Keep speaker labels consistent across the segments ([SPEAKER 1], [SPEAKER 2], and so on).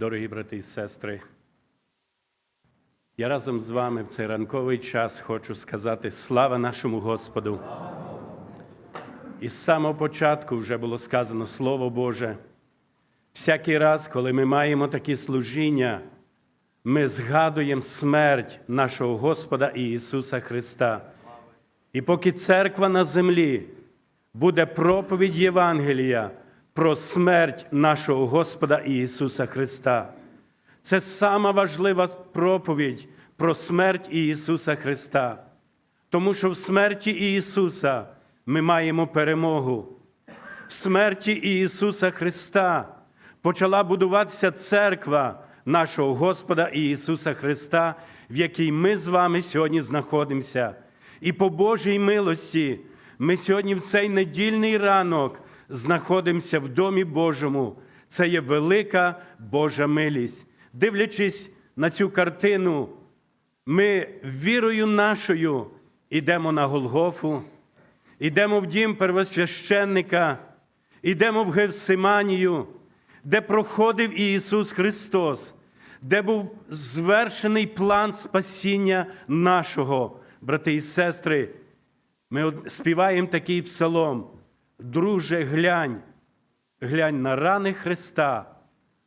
[SPEAKER 1] Дорогі брати і сестри, я разом з вами в цей ранковий час хочу сказати слава нашому Господу. І з самого початку вже було сказано Слово Боже. Всякий раз, коли ми маємо такі служіння, ми згадуємо смерть нашого Господа Ісуса Христа. І поки церква на землі буде проповідь Євангелія про смерть нашого Господа Ісуса Христа. Це сама важлива проповідь про смерть Ісуса Христа. Тому що в смерті Ісуса ми маємо перемогу. В смерті Ісуса Христа почала будуватися церква нашого Господа Ісуса Христа, в якій ми з вами сьогодні знаходимося. І по Божій милості ми сьогодні в цей недільний ранок знаходимося в Домі Божому. Це є велика Божа милість. Дивлячись на цю картину, ми вірою нашою йдемо на Голгофу, йдемо в дім первосвященника, йдемо в Гевсиманію, де проходив Ісус Христос, де був звершений план спасіння нашого, брати і сестри. Ми співаємо такий псалом. Друже, глянь, глянь на рани Христа,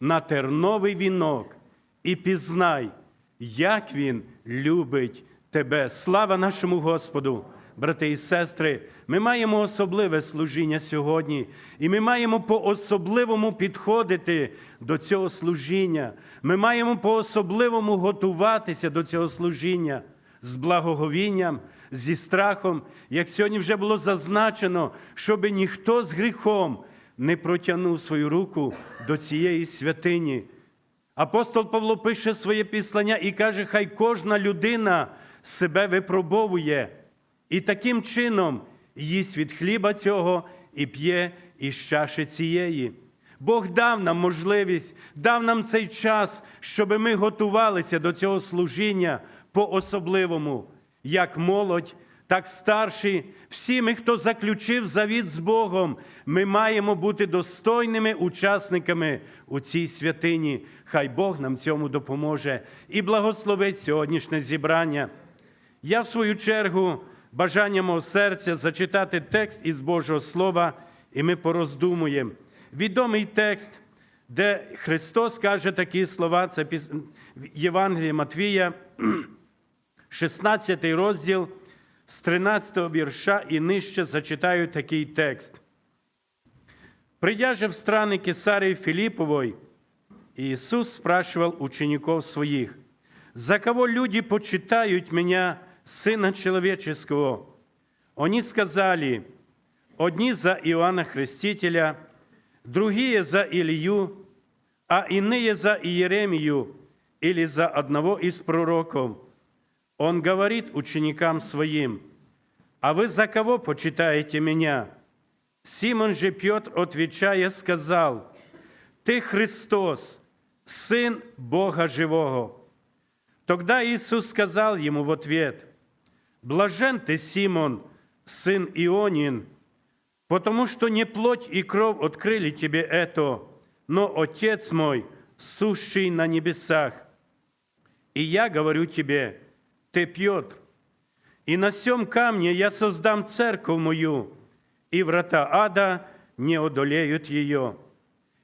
[SPEAKER 1] на терновий вінок, і пізнай, як Він любить тебе. Слава нашому Господу! Брати і сестри, ми маємо особливе служіння сьогодні, і ми маємо по-особливому підходити до цього служіння. Ми маємо по-особливому готуватися до цього служіння з благоговінням, зі страхом, як сьогодні вже було зазначено, щоб ніхто з гріхом не протягнув свою руку до цієї святині. Апостол Павло пише своє післання і каже, хай кожна людина себе випробовує, і таким чином їсть від хліба цього і п'є із чаші цієї. Бог дав нам можливість, дав нам цей час, щоб ми готувалися до цього служіння по-особливому, як молодь, так старші, всі ми, хто заключив завіт з Богом, ми маємо бути достойними учасниками у цій святині. Хай Бог нам цьому допоможе і благословить сьогоднішнє зібрання. Я, в свою чергу, бажання мого серця зачитати текст із Божого Слова, і ми пороздумуємо. Відомий текст, де Христос каже такі слова, це Євангеліє Матвія, 16 розділ з 13 вірша і нижче зачитаю такий текст. Придя же в страны Кесарии Филипповой, Иисус спрашивал учеников своих, «За кого люди почитают Меня, Сына Человеческого?» Они сказали, «Одни за Иоанна Хрестителя, другие за Илью, а иные за Иеремию или за одного из пророков». Он говорит ученикам своим, «А вы за кого почитаете меня?» Симон же Петр, отвечая, сказал, «Ты Христос, Сын Бога Живого». Тогда Иисус сказал ему в ответ, «Блажен ты, Симон, сын Ионин, потому что не плоть и кровь открыли тебе это, но Отец мой, сущий на небесах. И я говорю тебе, ты, Петр, и на сем камне я создам церковь мою, и врата ада не одолеют ее.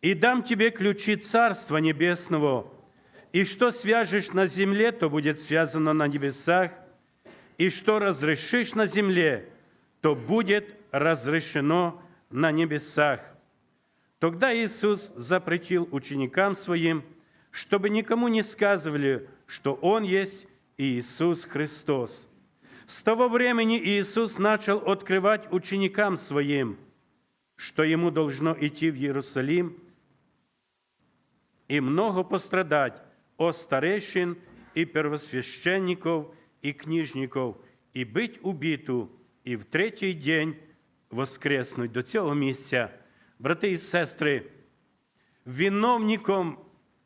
[SPEAKER 1] И дам тебе ключи Царства Небесного, и что свяжешь на земле, то будет связано на небесах, и что разрешишь на земле, то будет разрешено на небесах. Тогда Иисус запретил ученикам Своим, чтобы никому не сказывали, что Он есть Иисус Христос. С того времени Иисус начал открывать ученикам Своим, что Ему должно идти в Иерусалим и много пострадать от старейшин и первосвященников и книжников, и быть убиту, і в третій день воскреснуть до цього місця. Брати і сестри, виновником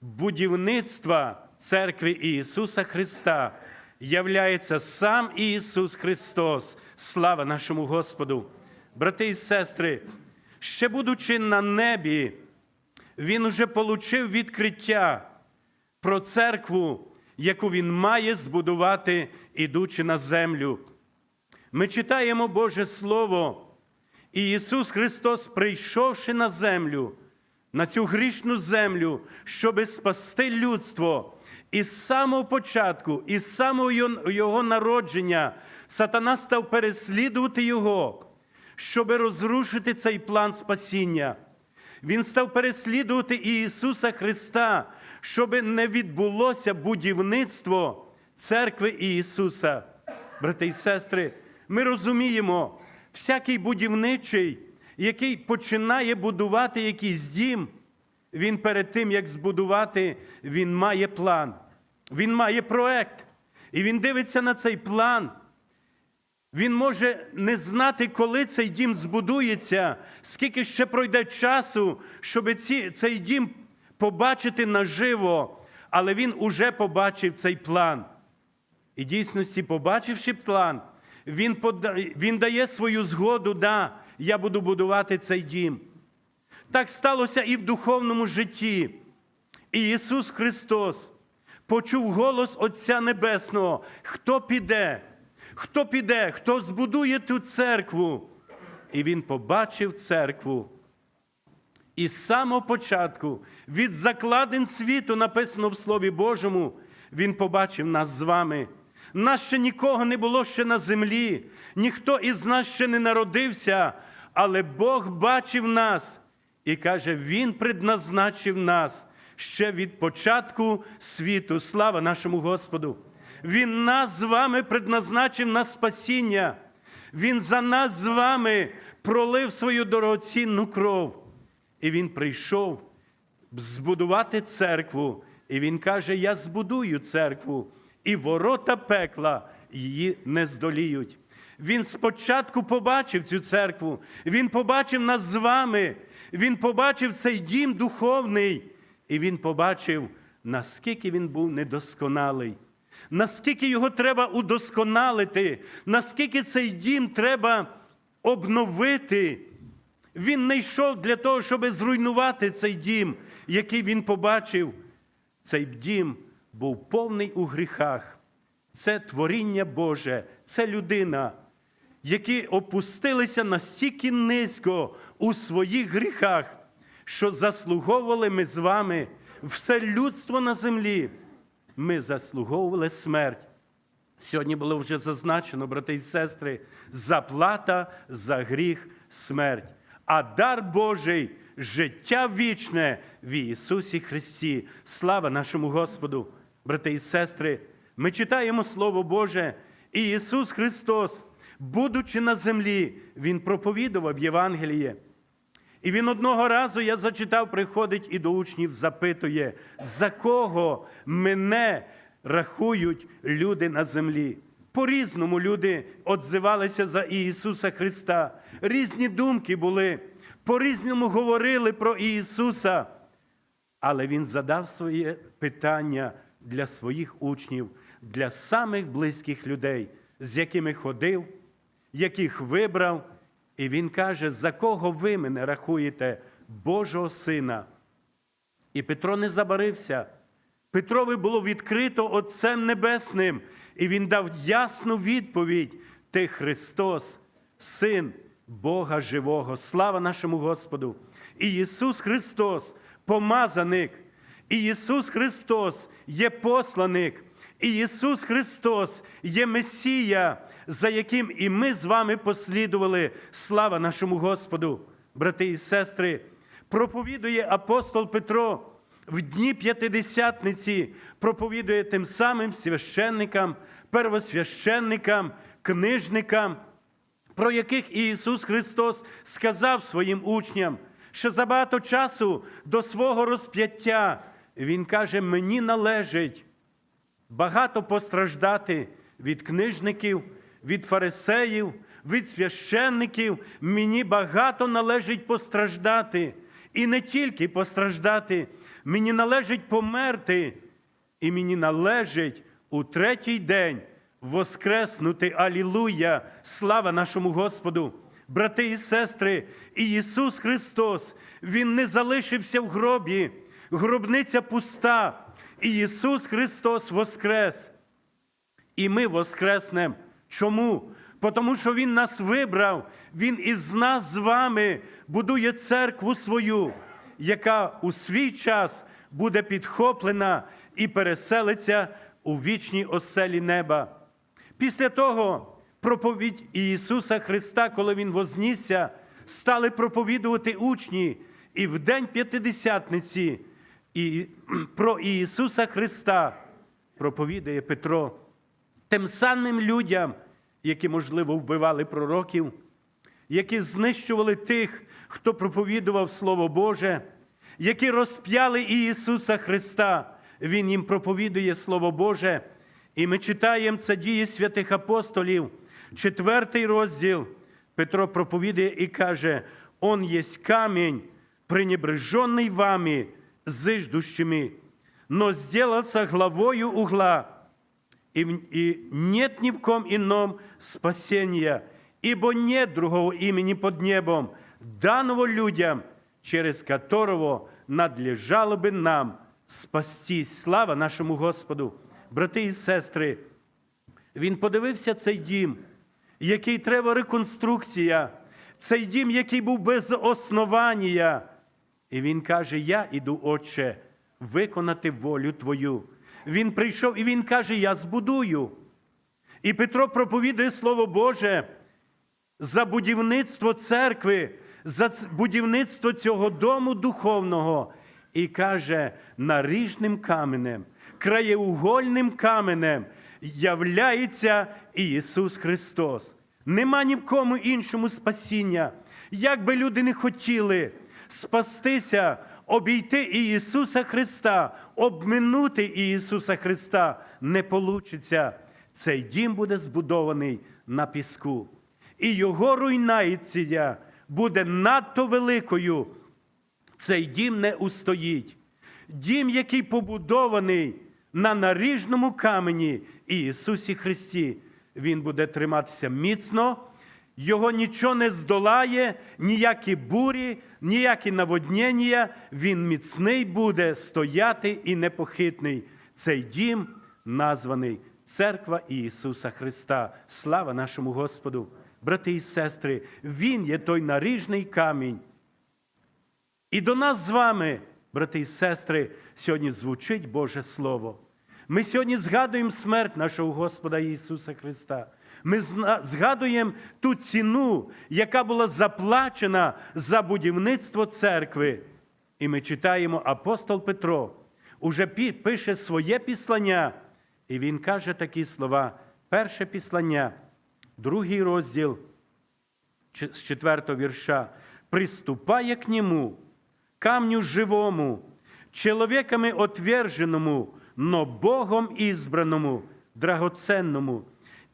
[SPEAKER 1] будівництва церкви Ісуса Христа являється сам Ісус Христос. Слава нашому Господу! Брати і сестри, ще будучи на небі, він уже получив відкриття про церкву, яку він має збудувати, ідучи на землю. Ми читаємо Боже Слово, і Ісус Христос, прийшовши на землю, на цю грішну землю, щоби спасти людство. І з самого початку, і з самого його- народження, сатана став переслідувати його, щоби розрушити цей план спасіння. Він став переслідувати Ісуса Христа, щоб не відбулося будівництво церкви Ісуса. Брати і сестри, ми розуміємо, всякий будівничий, який починає будувати якийсь дім, він перед тим, як збудувати, він має план, він має проект. І він дивиться на цей план. Він може не знати, коли цей дім збудується, скільки ще пройде часу, щоб ці, цей дім побачити наживо, але він уже побачив цей план. І дійсності, побачивши план, він, пода... він дає свою згоду, да, я буду будувати цей дім. Так сталося і в духовному житті. І Ісус Христос почув голос Отця Небесного, хто піде, хто піде, хто збудує ту церкву. І Він побачив церкву. І з самого початку, від закладин світу, написано в Слові Божому, Він побачив нас з вами. Нас ще нікого не було ще на землі, ніхто із нас ще не народився, але Бог бачив нас і каже, Він предназначив нас ще від початку світу. Слава нашому Господу! Він нас з вами предназначив на спасіння. Він за нас з вами пролив свою дорогоцінну кров. І він прийшов збудувати церкву. І він каже: Я збудую церкву, і ворота пекла її не здоліють. Він спочатку побачив цю церкву, він побачив нас з вами, він побачив цей дім духовний, і він побачив, наскільки він був недосконалий, наскільки його треба удосконалити, наскільки цей дім треба обновити. Він не йшов для того, щоб зруйнувати цей дім, який він побачив. Цей дім був повний у гріхах. Це творіння Боже, це людина, які опустилися настільки низько у своїх гріхах, що заслуговували ми з вами все людство на землі. Ми заслуговували смерть. Сьогодні було вже зазначено, брати і сестри, заплата за гріх смерть, а дар Божий життя вічне в Ісусі Христі. Слава нашому Господу, брати і сестри. Ми читаємо Слово Боже, і Ісус Христос, будучи на землі, Він проповідував Євангеліє. І він одного разу, я зачитав, приходить і до учнів запитує, за кого мене рахують люди на землі. По-різному люди отзивалися за Ісуса Христа. Різні думки були, по-різному говорили про Ісуса. Але Він задав своє питання для своїх учнів, для самих близьких людей, з якими ходив, яких вибрав. І він каже, за кого ви мене рахуєте Божого Сина? І Петро не забарився. Петрові було відкрито Отцем Небесним, і він дав ясну відповідь: Ти Христос, Син Бога Живого. Слава нашому Господу! І Ісус Христос, помазаник, і Ісус Христос є посланик, і Ісус Христос є Месія, за яким і ми з вами послідували. Слава нашому Господу, брати і сестри, проповідує апостол Петро в дні П'ятидесятниці, проповідує тим самим священникам, первосвященникам, книжникам, про яких Ісус Христос сказав своїм учням, що за багато часу до свого розп'яття Він каже: мені належить багато постраждати від книжників, від фарисеїв, від священників. Мені багато належить постраждати. І не тільки постраждати, мені належить померти, і мені належить у третій день воскреснути. Алілуя! Слава нашому Господу! Брати і сестри, і Ісус Христос, Він не залишився в гробі, гробниця пуста, і Ісус Христос воскрес. І ми воскреснемо. Чому? Тому що Він нас вибрав, Він із нас з вами будує церкву свою, яка у свій час буде підхоплена і переселиться у вічній оселі неба. Після того проповідь Ісуса Христа, коли Він вознісся, стали проповідувати учні, і в день П'ятидесятниці і про Ісуса Христа проповідає Петро тим самим людям, які, можливо, вбивали пророків, які знищували тих, хто проповідував Слово Боже, які розп'яли Ісуса Христа. Він їм проповідує Слово Боже. І ми читаємо це дії святих апостолів, четвертий розділ. Петро проповідує і каже: Он єсть камінь, пренебрежений вами, зиждущими, но сделался главою угла, и, нет ни в ком ином спасения, ибо нет другого имени под небом, данного людям, через которого надлежало бы нам спастись. Слава нашому Господу! Брати і сестри, він подивився цей дім, який треба реконструкція, цей дім, який був без основання. І він каже: Я іду, Отче, виконати волю Твою. Він прийшов і він каже: Я збудую. І Петро проповідує Слово Боже за будівництво церкви, за будівництво цього дому духовного. І каже, наріжним каменем, краєугольним каменем являється Ісус Христос. Нема ні в кому іншому спасіння. Як би люди не хотіли спастися, обійти Ісуса Христа, обминути Ісуса Христа, не получиться. Цей дім буде збудований на піску. І його руйнація буде надто великою. Цей дім не устоїть. Дім, який побудований на наріжному камені і Ісусі Христі, він буде триматися міцно, його нічого не здолає, ніякі бурі, ніякі наводнення, він міцний буде стояти і непохитний. Цей дім названий Церква Ісуса Христа. Слава нашому Господу! Брати і сестри, Він є той наріжний камінь. І до нас з вами, брати і сестри, сьогодні звучить Боже Слово. Ми сьогодні згадуємо смерть нашого Господа Ісуса Христа. Ми згадуємо ту ціну, яка була заплачена за будівництво церкви. І ми читаємо апостол Петро, уже пише своє післання, і він каже такі слова: перше післання, другий розділ з четвертого вірша, приступає к нему, камню живому, человеками отверженному, но Богом избранному, драгоценному,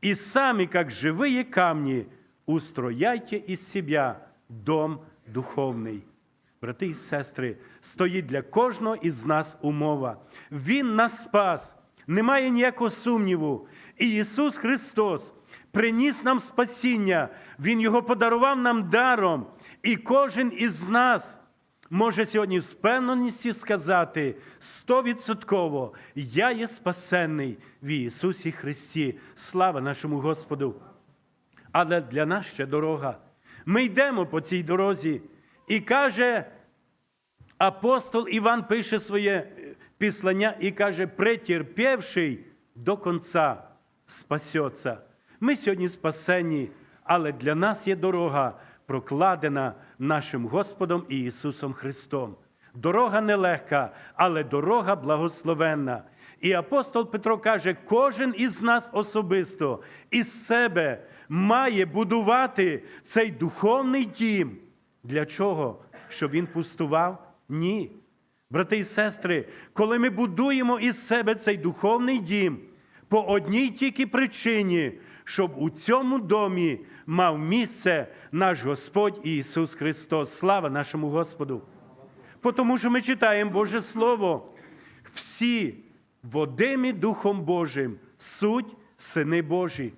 [SPEAKER 1] и сами, как живые камни, устрояйте из себя дом духовний. Брати і сестри, стоїть для кожного із нас умова. Він нас спас, немає ніякого сумніву. І Ісус Христос приніс нам спасіння, Він його подарував нам даром. І кожен із нас може сьогодні з впевненістю сказати стовідсотково, я є спасенний в Ісусі Христі. Слава нашому Господу! Але для нас ще дорога. Ми йдемо по цій дорозі, і каже апостол Іван пише своє е, післання і каже: претерпівший до конца спасеться. Ми сьогодні спасені, але для нас є дорога, прокладена нашим Господом і Ісусом Христом. Дорога нелегка, але дорога благословенна. І апостол Петро каже: кожен із нас особисто із себе має будувати цей духовний дім. Для чого? Щоб він пустував? Ні. Брати і сестри, коли ми будуємо із себе цей духовний дім, по одній тільки причині, щоб у цьому домі мав місце наш Господь Ісус Христос. Слава нашому Господу! Тому що ми читаємо Боже Слово. Всі водимі Духом Божим суть сини Божі.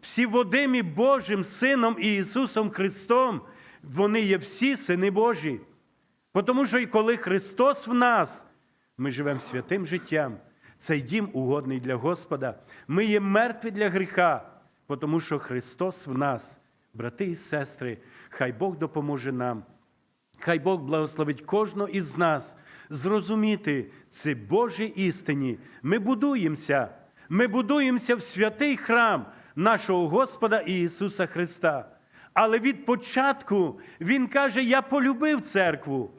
[SPEAKER 1] всі водимі Божим Сином і Ісусом Христом, вони є всі сини Божі. Бо Тому що і коли Христос в нас, ми живемо святим життям. Цей дім угодний для Господа. Ми є мертві для гріха, тому що Христос в нас, брати і сестри, хай Бог допоможе нам. Хай Бог благословить кожного із нас зрозуміти ці Божі істині. Ми будуємося, ми будуємося в святий храм нашого Господа Ісуса Христа. Але від початку Він каже: Я полюбив церкву.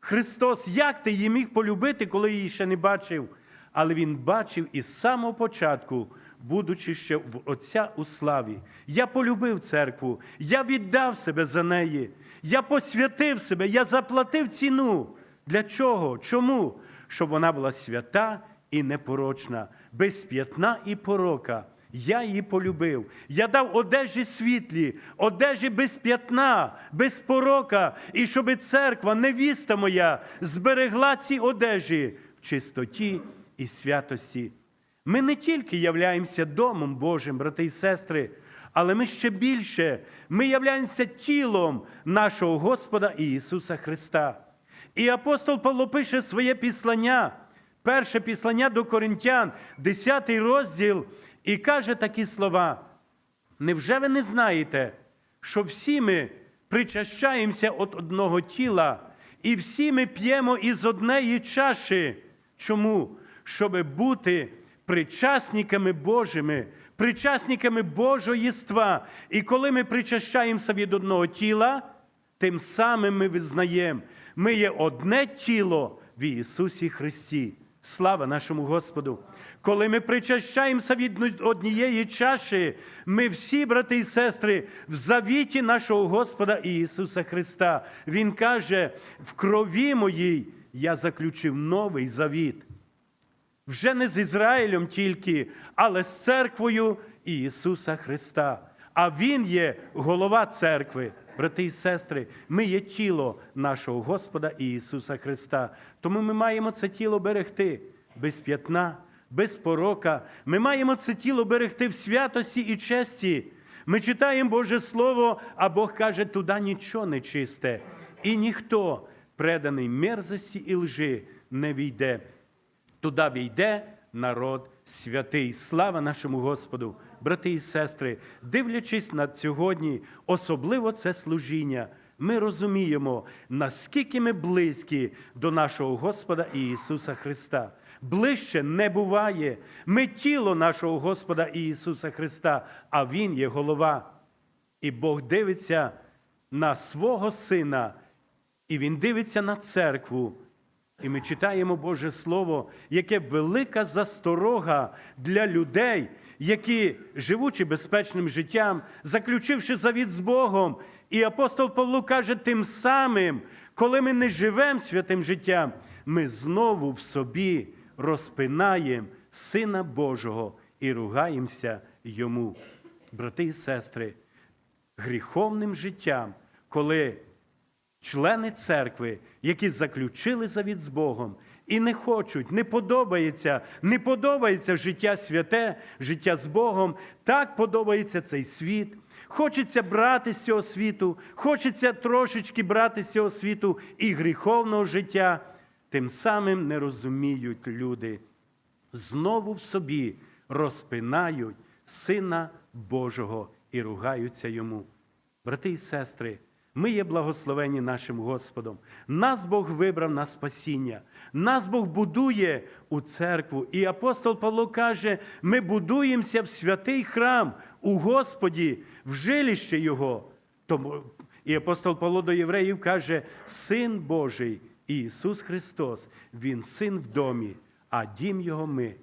[SPEAKER 1] Христос, як ти її міг полюбити, коли її ще не бачив? Але Він бачив із самого початку, будучи ще в Отця у славі. Я полюбив церкву, я віддав себе за неї, я посвятив себе, я заплатив ціну. Для чого? Чому? Щоб вона була свята і непорочна, без п'ятна і порока. Я її полюбив. Я дав одежі світлі, одежі без п'ятна, без порока, і щоб церква, невіста моя, зберегла ці одежі в чистоті і святості. Ми не тільки являємося домом Божим, брати і сестри, але ми ще більше. Ми являємося тілом нашого Господа Ісуса Христа. І апостол Павло пише своє післання, перше післання до Коринтян, 10 розділ, і каже такі слова: Невже ви не знаєте, що всі ми причащаємося від одного тіла, і всі ми п'ємо із однієї чаші? Чому? Щоб бути причасниками Божими, причасниками Божого єства. І коли ми причащаємося від одного тіла, тим самим ми визнаємо, ми є одне тіло в Ісусі Христі. Слава нашому Господу! Коли ми причащаємося від однієї чаші, ми всі, брати і сестри, в завіті нашого Господа Ісуса Христа. Він каже: в крові моїй я заключив новий завіт. Вже не з Ізраїлем тільки, але з церквою Ісуса Христа. А Він є голова церкви. Брати і сестри, ми є тіло нашого Господа Ісуса Христа. Тому ми маємо це тіло берегти без п'ятна, без порока. Ми маємо це тіло берегти в святості і честі. Ми читаємо Боже Слово, а Бог каже, туди нічого не чисте. І ніхто, преданий мерзості і лжи, не війде. Туди війде народ святий. Слава нашому Господу, брати і сестри, дивлячись на сьогодні, особливо це служіння, ми розуміємо, наскільки ми близькі до нашого Господа Ісуса Христа. Ближче не буває. Ми тіло нашого Господа Ісуса Христа, а Він є голова. І Бог дивиться на свого Сина, і Він дивиться на церкву. І ми читаємо Боже Слово, яке велика засторога для людей, які, живучи безпечним життям, заключивши завіт з Богом. І апостол Павло каже, тим самим, коли ми не живемо святим життям, ми знову в собі розпинаємо Сина Божого і ругаємося йому. Брати і сестри, гріховним життям, коли члени церкви, які заключили завіт з Богом і не хочуть, не подобається, не подобається життя святе, життя з Богом, так подобається цей світ. Хочеться брати з цього світу, хочеться трошечки брати з цього світу і гріховного життя. Тим самим не розуміють люди. Знову в собі розпинають Сина Божого і ругаються йому. Брати і сестри, ми є благословені нашим Господом. Нас Бог вибрав на спасіння. Нас Бог будує у церкву. І апостол Павло каже: ми будуємося в святий храм у Господі, в жилище Його. Тому і апостол Павло до євреїв каже: Син Божий Ісус Христос, Він син в домі, а дім Його ми.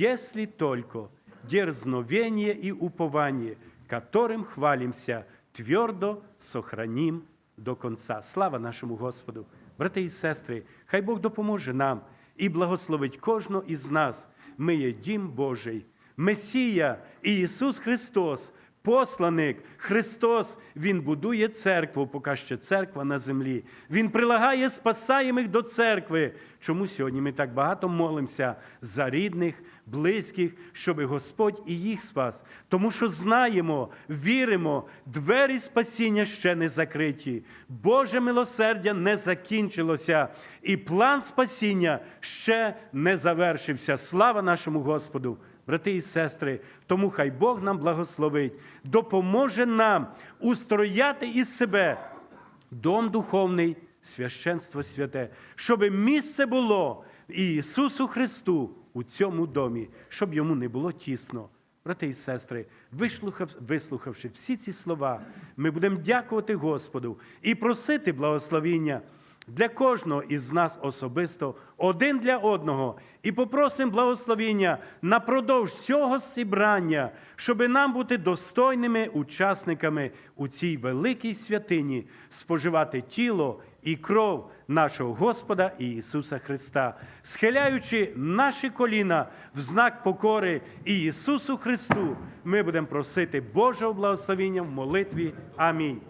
[SPEAKER 1] Если только дерзновение и упование, которым хвалимся, твердо сохраним до конца. Слава нашому Господу! Брати і сестри, хай Бог допоможе нам і благословить кожного із нас. Ми є дім Божий, Месія і Ісус Христос посланик, Христос, Він будує церкву, поки ще церква на землі. Він прилагає спасаємих до церкви. Чому сьогодні ми так багато молимося за рідних, близьких, щоб Господь і їх спас? Тому що знаємо, віримо, двері спасіння ще не закриті. Боже милосердя не закінчилося, і план спасіння ще не завершився. Слава нашому Господу! Брати і сестри, тому хай Бог нам благословить, допоможе нам устрояти із себе дом духовний, священство святе, щоб місце було і Ісусу Христу у цьому домі, щоб йому не було тісно. Брати і сестри, вислухав- вислухавши всі ці слова, ми будемо дякувати Господу і просити благословіння для кожного із нас особисто, один для одного, і попросимо благословіння напродовж цього зібрання, щоб нам бути достойними учасниками у цій великій святині, споживати тіло і кров нашого Господа і Ісуса Христа, схиляючи наші коліна в знак покори і Ісусу Христу, ми будемо просити Божого благословіння в молитві. Амінь.